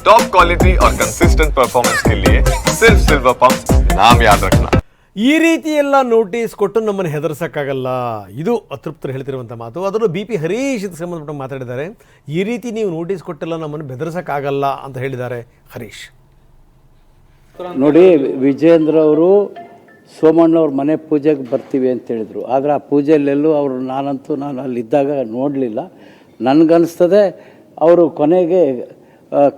Top quality और consistent performance के लिए सिर्फ सिल्वर पंप नाम याद रखना ಈ ರೀತಿ ಎಲ್ಲ ನೋಟಿಸ್ ಕೊಟ್ಟು ನಮ್ಮನ್ನು ಹೆದರ್ಸೋಕ್ಕಾಗಲ್ಲ ಇದು ಅತೃಪ್ತರು ಹೇಳ್ತಿರುವಂಥ ಮಾತು ಅದನ್ನು ಬಿ ಪಿ ಹರೀಶ್ ಇದಕ್ಕೆ ಸಂಬಂಧಪಟ್ಟ ಮಾತಾಡಿದ್ದಾರೆ ಈ ರೀತಿ ನೀವು ನೋಟಿಸ್ ಕೊಟ್ಟೆಲ್ಲ ನಮ್ಮನ್ನು ಬೆದರ್ಸೋಕ್ಕಾಗಲ್ಲ ಅಂತ ಹೇಳಿದ್ದಾರೆ ಹರೀಶ್ ನೋಡಿ ವಿಜೇಂದ್ರ ಅವರು ಸೋಮಣ್ಣವ್ರ ಮನೆ ಪೂಜೆಗೆ ಬರ್ತೀವಿ ಅಂತ ಹೇಳಿದರು ಆದರೆ ಆ ಪೂಜೆಯಲ್ಲೆಲ್ಲೂ ಅವರು ನಾನಂತೂ ನಾನು ಅಲ್ಲಿದ್ದಾಗ ನೋಡಲಿಲ್ಲ ನನಗನ್ನಿಸ್ತದೆ ಅವರು ಕೊನೆಗೆ ಆ,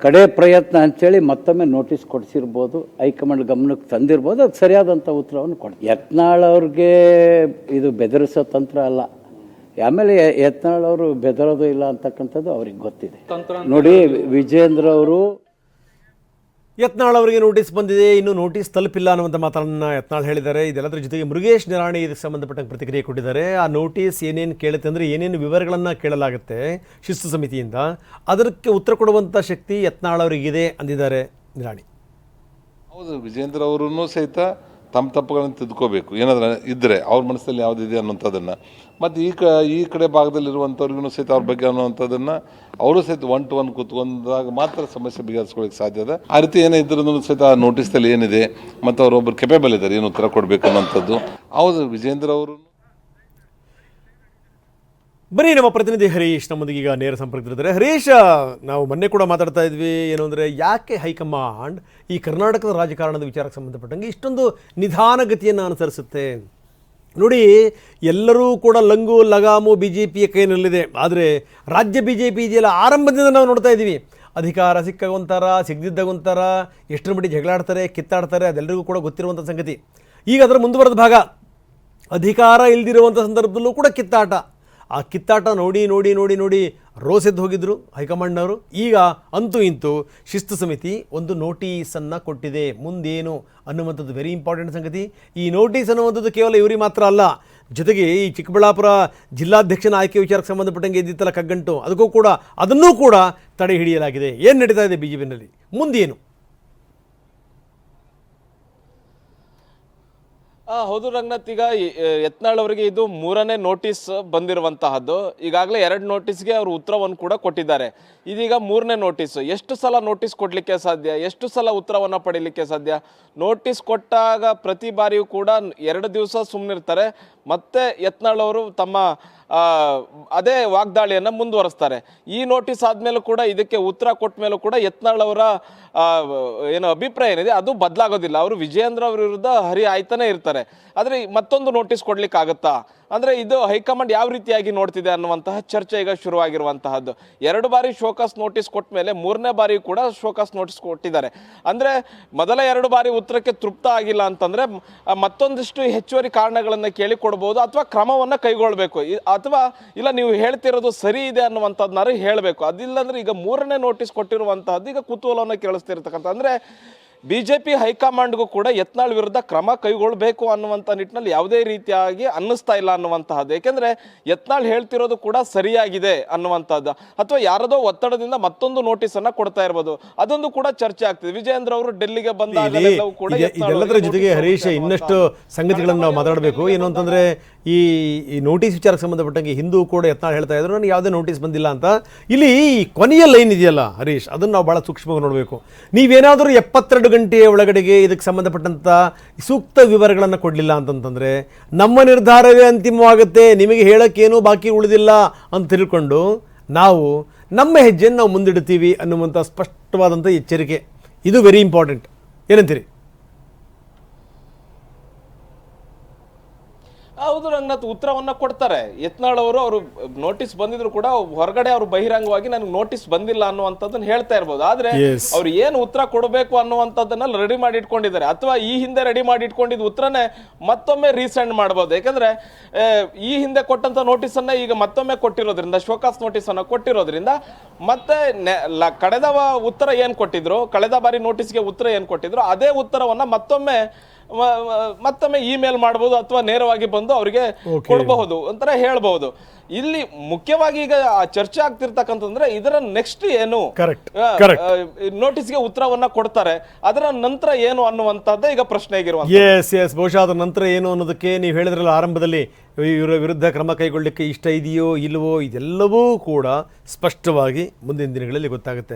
ಕಡೆ ಪ್ರಯತ್ನ ಅಂಥೇಳಿ ಮತ್ತೊಮ್ಮೆ ನೋಟಿಸ್ ಕೊಡಿಸಿರ್ಬೋದು ಹೈಕಮಾಂಡ್ ಗಮನಕ್ಕೆ ತಂದಿರ್ಬೋದು ಅದು ಸರಿಯಾದಂಥ ಉತ್ತರವನ್ನು ಕೊಡಿ. ಯತ್ನಾಳ್ ಅವ್ರಿಗೆ ಇದು ಬೆದರಿಸೋ ತಂತ್ರ ಅಲ್ಲ. ಆಮೇಲೆ ಯತ್ನಾಳ್ ಅವರು ಬೆದರೋದು ಇಲ್ಲ ಅಂತಕ್ಕಂಥದ್ದು ಅವ್ರಿಗೆ ಗೊತ್ತಿದೆ. ನೋಡಿ ವಿಜೇಂದ್ರ ಅವರು ಯತ್ನಾಳ್ ಅವರಿಗೆ ನೋಟಿಸ್ ಬಂದಿದೆ, ಇನ್ನು ನೋಟಿಸ್ ತಲುಪಿಲ್ಲ ಅನ್ನುವಂಥ ಮಾತನ್ನು ಯತ್ನಾಳ್ ಹೇಳಿದ್ದಾರೆ. ಇದೆಲ್ಲದರ ಜೊತೆಗೆ ಮುರುಗೇಶ್ ನಿರಾಣಿ ಇದಕ್ಕೆ ಸಂಬಂಧಪಟ್ಟಂಗೆ ಪ್ರತಿಕ್ರಿಯೆ ಕೊಟ್ಟಿದ್ದಾರೆ. ಆ ನೋಟಿಸ್ ಏನೇನು ಕೇಳುತ್ತೆ ಅಂದರೆ ಏನೇನು ವಿವರಗಳನ್ನು ಕೇಳಲಾಗುತ್ತೆ ಶಿಸ್ತು ಸಮಿತಿಯಿಂದ, ಅದಕ್ಕೆ ಉತ್ತರ ಕೊಡುವಂಥ ಶಕ್ತಿ ಯತ್ನಾಳ್ ಅವರಿಗಿದೆ ಅಂದಿದ್ದಾರೆ ನಿರಾಣಿ. ಹೌದು, ವಿಜೇಂದ್ರ ಅವರೂ ಸಹಿತ ತಮ್ಮ ತಪ್ಪುಗಳನ್ನು ತಿದ್ಕೋಬೇಕು. ಏನಾದರೂ ಇದ್ದರೆ ಅವ್ರ ಮನಸ್ಸಲ್ಲಿ ಯಾವುದಿದೆ ಅನ್ನೋಂಥದ್ದನ್ನು ಮತ್ತು ಈ ಕ, ಈ ಕಡೆ ಭಾಗದಲ್ಲಿರುವಂಥವ್ರಿಗೂ ಸಹಿತ ಅವ್ರ ಬಗ್ಗೆ ಅನ್ನೋವಂಥದ್ದನ್ನು ಅವರು ಸಹಿತ ಒನ್ ಟು ಒನ್ ಕೂತ್ಕೊಂಡಾಗ ಮಾತ್ರ ಸಮಸ್ಯೆ ಬಗೆಹರಿಸ್ಕೊಳ್ಳಿಕ್ಕೆ ಸಾಧ್ಯ ಇದೆ ಆ ರೀತಿ ಏನೇ ಇದ್ರೂ ಸಹಿತ ಆ ನೋಟಿಸ್ದಲ್ಲಿ ಏನಿದೆ ಮತ್ತು ಅವರೊಬ್ಬರು ಕೆಪೇಬಲ್ ಇದ್ದಾರೆ, ಏನು ಉತ್ತರ ಕೊಡಬೇಕು ಅನ್ನೋಂಥದ್ದು ಹೌದು, ವಿಜೇಂದ್ರ ಅವರು ಬರೀ ನಮ್ಮ ಪ್ರತಿನಿಧಿ ಹರೀಶ್ ನಮ್ಮೊಂದಿಗೆ ಈಗ ನೇರ ಸಂಪರ್ಕದಲ್ಲಿದ್ದಾರೆ ಹರೀಶ್, ನಾವು ಮೊನ್ನೆ ಕೂಡ ಮಾತಾಡ್ತಾ ಇದ್ವಿ, ಏನು ಅಂದರೆ ಯಾಕೆ ಹೈಕಮಾಂಡ್ ಈ ಕರ್ನಾಟಕದ ರಾಜಕಾರಣದ ವಿಚಾರಕ್ಕೆ ಸಂಬಂಧಪಟ್ಟಂಗೆ ಇಷ್ಟೊಂದು ನಿಧಾನಗತಿಯನ್ನು ಅನುಸರಿಸುತ್ತೆ? ನೋಡಿ, ಎಲ್ಲರೂ ಕೂಡ ಲಂಗು, ಲಗಾಮು ಬಿ ಜೆ ಪಿಯ ಕೈನಲ್ಲಿದೆ. ಆದರೆ ರಾಜ್ಯ ಬಿ ಜೆ ಪಿ ಇದೆಯಲ್ಲ, ಆರಂಭದಿಂದ ನಾವು ನೋಡ್ತಾ ಇದ್ದೀವಿ. ಅಧಿಕಾರ ಸಿಕ್ಕಾಗೊಂತಾರ ಸಿಗ್ದಿದ್ದಾಗೊಂತಾರ ಎಷ್ಟರ ಮಟ್ಟಿಗೆ ಜಗಳಾಡ್ತಾರೆ, ಕಿತ್ತಾಡ್ತಾರೆ, ಅದೆಲ್ಲರಿಗೂ ಕೂಡ ಗೊತ್ತಿರುವಂಥ ಸಂಗತಿ. ಈಗ ಅದರ ಮುಂದುವರೆದ ಭಾಗ. ಅಧಿಕಾರ ಇಲ್ದಿರುವಂಥ ಸಂದರ್ಭದಲ್ಲೂ ಕೂಡ ಕಿತ್ತಾಟ. ಆ ಕಿತ್ತಾಟ ನೋಡಿ ನೋಡಿ ನೋಡಿ ನೋಡಿ ರೋಸೆದ್ದು ಹೋಗಿದ್ರು ಹೈಕಮಾಂಡ್ನವರು. ಈಗ ಅಂತೂ ಇಂತೂ ಶಿಸ್ತು ಸಮಿತಿ ಒಂದು ನೋಟಿಸನ್ನು ಕೊಟ್ಟಿದೆ. ಮುಂದೇನು ಅನ್ನುವಂಥದ್ದು ವೆರಿ ಇಂಪಾರ್ಟೆಂಟ್ ಸಂಗತಿ. ಈ ನೋಟಿಸ್ ಅನ್ನುವಂಥದ್ದು ಕೇವಲ ಇವರಿಗೆ ಮಾತ್ರ ಅಲ್ಲ, ಜೊತೆಗೆ ಈ ಚಿಕ್ಕಬಳ್ಳಾಪುರ ಜಿಲ್ಲಾಧ್ಯಕ್ಷನ ಆಯ್ಕೆ ವಿಚಾರಕ್ಕೆ ಸಂಬಂಧಪಟ್ಟಂಗೆ ಇದ್ದಿತ್ತಲ್ಲ ಕಗ್ಗಂಟು, ಅದಕ್ಕೂ ಕೂಡ ಅದನ್ನೂ ಕೂಡ ತಡೆ ಹಿಡಿಯಲಾಗಿದೆ. ಏನು ನಡೀತಾ ಇದೆ ಬಿ ಜೆ ಪಿನಲ್ಲಿ ಮುಂದೇನು? ಹೌದು ರಂಗನಾಥ್, ಈಗ ಯತ್ನಾಳ್ ಅವರಿಗೆ ಇದು ಮೂರನೇ ನೋಟಿಸ್ ಬಂದಿರುವಂತಹದ್ದು. ಈಗಾಗಲೇ ಎರಡು ನೋಟಿಸ್ಗೆ ಅವರು ಉತ್ತರವನ್ನು ಕೂಡ ಕೊಟ್ಟಿದ್ದಾರೆ. ಇದೀಗ ಮೂರನೇ ನೋಟಿಸ್ ಎಷ್ಟು ಸಲ ನೋಟಿಸ್ ಕೊಡಲಿಕ್ಕೆ ಸಾಧ್ಯ? ಎಷ್ಟು ಸಲ ಉತ್ತರವನ್ನು ಪಡೀಲಿಕ್ಕೆ ಸಾಧ್ಯ? ನೋಟಿಸ್ ಕೊಟ್ಟಾಗ ಪ್ರತಿ ಬಾರಿಯೂ ಕೂಡ ಎರಡು ದಿವಸ ಸುಮ್ಮನಿರ್ತಾರೆ ಮತ್ತೆ ಯತ್ನಾಳ್ ಅವರು ತಮ್ಮ ಅದೇ ವಾಗ್ದಾಳಿಯನ್ನು ಮುಂದುವರಿಸ್ತಾರೆ. ಈ ನೋಟಿಸ್ ಆದಮೇಲೂ ಕೂಡ ಇದಕ್ಕೆ ಉತ್ತರ ಕೊಟ್ಟ ಮೇಲೂ ಕೂಡ ಯತ್ನಾಳ್ ಅವರ ಏನು ಅಭಿಪ್ರಾಯ ಏನಿದೆ, ಅದು ಬದಲಾಗೋದಿಲ್ಲ. ಅವರು ವಿಜಯೇಂದ್ರ ಅವ್ರ ವಿರುದ್ಧ ಹರಿ ಆಯ್ತಾನೆ ಇರ್ತಾರೆ. ಆದರೆ ಮತ್ತೊಂದು ನೋಟಿಸ್ ಕೊಡ್ಲಿಕ್ಕೆ ಆಗುತ್ತಾ ಅಂದ್ರೆ ಇದು ಹೈಕಮಾಂಡ್ ಯಾವ ರೀತಿಯಾಗಿ ನೋಡ್ತಿದೆ ಅನ್ನುವಂತಹ ಚರ್ಚೆ ಈಗ ಶುರುವಾಗಿರುವಂತಹದ್ದು. ಎರಡು ಬಾರಿ ಶೋಕಾಸ್ ನೋಟಿಸ್ ಕೊಟ್ಟ ಮೇಲೆ ಮೂರನೇ ಬಾರಿ ಕೂಡ ಶೋಕಾಸ್ ನೋಟಿಸ್ ಕೊಟ್ಟಿದ್ದಾರೆ. ಅಂದ್ರೆ ಮೊದಲ ಎರಡು ಬಾರಿ ಉತ್ತರಕ್ಕೆ ತೃಪ್ತ ಆಗಿಲ್ಲ ಅಂತಂದ್ರೆ ಮತ್ತೊಂದಿಷ್ಟು ಹೆಚ್ಚುವರಿ ಕಾರಣಗಳನ್ನು ಕೇಳಿ ಕೊಡ್ಬೋದು ಅಥವಾ ಕ್ರಮವನ್ನ ಕೈಗೊಳ್ಳಬೇಕು ಅಥವಾ ಇಲ್ಲ ನೀವು ಹೇಳ್ತಿರೋದು ಸರಿ ಇದೆ ಅನ್ನುವಂಥದ್ದನ್ನಾರು ಹೇಳಬೇಕು. ಅದಿಲ್ಲಂದ್ರೆ ಈಗ ಮೂರನೇ ನೋಟಿಸ್ ಕೊಟ್ಟಿರುವಂತಹದ್ದು ಈಗ ಕುತೂಹಲವನ್ನು ಕೇಳಿಸ್ತಿರ್ತಕ್ಕಂಥ, ಅಂದ್ರೆ ಬಿಜೆಪಿ ಹೈಕಮಾಂಡ್ಗೂ ಕೂಡ ಯತ್ನಾಳ್ ವಿರುದ್ಧ ಕ್ರಮ ಕೈಗೊಳ್ಳಬೇಕು ಅನ್ನುವಂಥ ನಿಟ್ಟಿನಲ್ಲಿ ಯಾವುದೇ ರೀತಿಯಾಗಿ ಅನ್ನಿಸ್ತಾ ಇಲ್ಲ ಅನ್ನುವಂತಹದ್ದು. ಯಾಕೆಂದ್ರೆ ಯತ್ನಾಳ್ ಹೇಳ್ತಿರೋದು ಕೂಡ ಸರಿಯಾಗಿದೆ ಅನ್ನುವಂಥದ್ದು ಅಥವಾ ಯಾರದೋ ಒತ್ತಡದಿಂದ ಮತ್ತೊಂದು ನೋಟಿಸ್ ಅನ್ನ ಕೊಡ್ತಾ ಇರ್ಬೋದು. ಅದೊಂದು ಕೂಡ ಚರ್ಚೆ ಆಗ್ತಿದೆ. ವಿಜಯೇಂದ್ರ ಅವರು ಡೆಲ್ಲಿಗೆ ಬಂದಾಗ ಕೂಡ ಇದೆ- ಇದೆಲ್ಲದರ ಜೊತೆಗೆ ಹರೀಶ್ ಇನ್ನಷ್ಟು ಸಂಗತಿಗಳನ್ನು ನಾವು ಮಾತಾಡಬೇಕು. ಏನು ಅಂತಂದ್ರೆ ಈ ನೋಟಿಸ್ ವಿಚಾರಕ್ಕೆ ಸಂಬಂಧಪಟ್ಟಂಗೆ ಹಿಂದೂ ಕೂಡ ಯತ್ನಾಳ್ ಹೇಳ್ತಾ ಇದ್ರು, ನನಗೆ ಯಾವುದೇ ನೋಟಿಸ್ ಬಂದಿಲ್ಲ ಅಂತ. ಇಲ್ಲಿ ಕೊನೆಯ ಲೈನ್ ಇದೆಯಲ್ಲ, ಹರೀಶ್, ಅದನ್ನು ನಾವು ಭಾಳ ಸೂಕ್ಷ್ಮವಾಗಿ ನೋಡಬೇಕು. ನೀವೇನಾದರೂ ಎಪ್ಪತ್ತೆರಡು ಗಂಟೆಯ ಒಳಗಡೆಗೆ ಇದಕ್ಕೆ ಸಂಬಂಧಪಟ್ಟಂಥ ಸೂಕ್ತ ವಿವರಗಳನ್ನು ಕೊಡಲಿಲ್ಲ ಅಂತಂತಂದರೆ, ನಮ್ಮ ನಿರ್ಧಾರವೇ ಅಂತಿಮವಾಗುತ್ತೆ, ನಿಮಗೆ ಹೇಳೋಕ್ಕೇನೂ ಬಾಕಿ ಉಳಿದಿಲ್ಲ ಅಂತ ತಿಳ್ಕೊಂಡು ನಾವು ನಮ್ಮ ಹೆಜ್ಜೆಯನ್ನು ನಾವು ಮುಂದಿಡ್ತೀವಿ ಅನ್ನುವಂಥ ಸ್ಪಷ್ಟವಾದಂಥ ಎಚ್ಚರಿಕೆ. ಇದು ವೆರಿ ಇಂಪಾರ್ಟೆಂಟ್ ಏನಂತೀರಿ? ಹೌದು ರಂಗನಾಥ್ ಉತ್ತರವನ್ನು ಕೊಡ್ತಾರೆ. ಯತ್ನಾಳ್ ಅವರು ಅವರು ನೋಟಿಸ್ ಬಂದಿದ್ರು ಕೂಡ ಹೊರಗಡೆ ಅವರು ಬಹಿರಂಗವಾಗಿ ನನಗೆ ನೋಟಿಸ್ ಬಂದಿಲ್ಲ ಅನ್ನುವಂಥದ್ದನ್ನ ಹೇಳ್ತಾ ಇರ್ಬೋದು. ಆದ್ರೆ. ಅವ್ರು ಏನು ಉತ್ತರ ಕೊಡಬೇಕು ಅನ್ನುವಂಥದ್ದನ್ನ ರೆಡಿ ಮಾಡಿ ಇಟ್ಕೊಂಡಿದ್ದಾರೆ. ಅಥವಾ ಈ ಹಿಂದೆ ರೆಡಿ ಮಾಡಿ ಇಟ್ಕೊಂಡಿದ್ದ ಉತ್ತರನೇ ಮತ್ತೊಮ್ಮೆ ರೀಸೆಂಡ್ ಮಾಡ್ಬೋದು. ಯಾಕಂದ್ರೆ ಈ ಹಿಂದೆ ಕೊಟ್ಟಂತ ನೋಟಿಸ್ ಅನ್ನ ಈಗ ಮತ್ತೊಮ್ಮೆ ಕೊಟ್ಟಿರೋದ್ರಿಂದ ಶೋಕಾಸ್ ನೋಟಿಸ್ ಅನ್ನ ಕೊಟ್ಟಿರೋದ್ರಿಂದ ಮತ್ತೆ ಕಳೆದ ಉತ್ತರ ಏನ್ ಕೊಟ್ಟಿದ್ರು ಕಳೆದ ಬಾರಿ ನೋಟಿಸ್ಗೆ ಉತ್ತರ ಏನ್ ಕೊಟ್ಟಿದ್ರು ಅದೇ ಉತ್ತರವನ್ನ ಮತ್ತೊಮ್ಮೆ ಮತ್ತೊಮ್ಮೆ ಇಮೇಲ್ ಮಾಡಬಹುದು ಅಥವಾ ನೇರವಾಗಿ ಬಂದು ಅವರಿಗೆ. ಕೊಡಬಹುದು ಅಂತರ ಹೇಳ್ಬಹುದು. ಇಲ್ಲಿ ಮುಖ್ಯವಾಗಿ ಈಗ ಚರ್ಚೆ ಆಗ್ತಿರ್ತಕ್ಕಂತಂದ್ರೆ ಇದರ ನೆಕ್ಸ್ಟ್ ಏನು. ನೋಟಿಸ್ಗೆ ಉತ್ತರವನ್ನ ಕೊಡ್ತಾರೆ. ಅದರ ನಂತರ ಏನು ಅನ್ನುವಂಥದ್ದೇ ಈಗ ಪ್ರಶ್ನೆ ಎಸ್ ಎಸ್ ಬಹುಶಃ ಅದರ ನಂತರ ಏನು ಅನ್ನೋದಕ್ಕೆ ನೀವು ಹೇಳಿದ್ರಲ್ಲ ಆರಂಭದಲ್ಲಿ ಇವರ ವಿರುದ್ಧ ಕ್ರಮ ಕೈಗೊಳ್ಳಲಿಕ್ಕೆ ಇಷ್ಟ ಇದೆಯೋ ಇಲ್ಲವೋ ಇದೆಲ್ಲವೂ ಕೂಡ ಸ್ಪಷ್ಟವಾಗಿ ಮುಂದಿನ ದಿನಗಳಲ್ಲಿ ಗೊತ್ತಾಗುತ್ತೆ.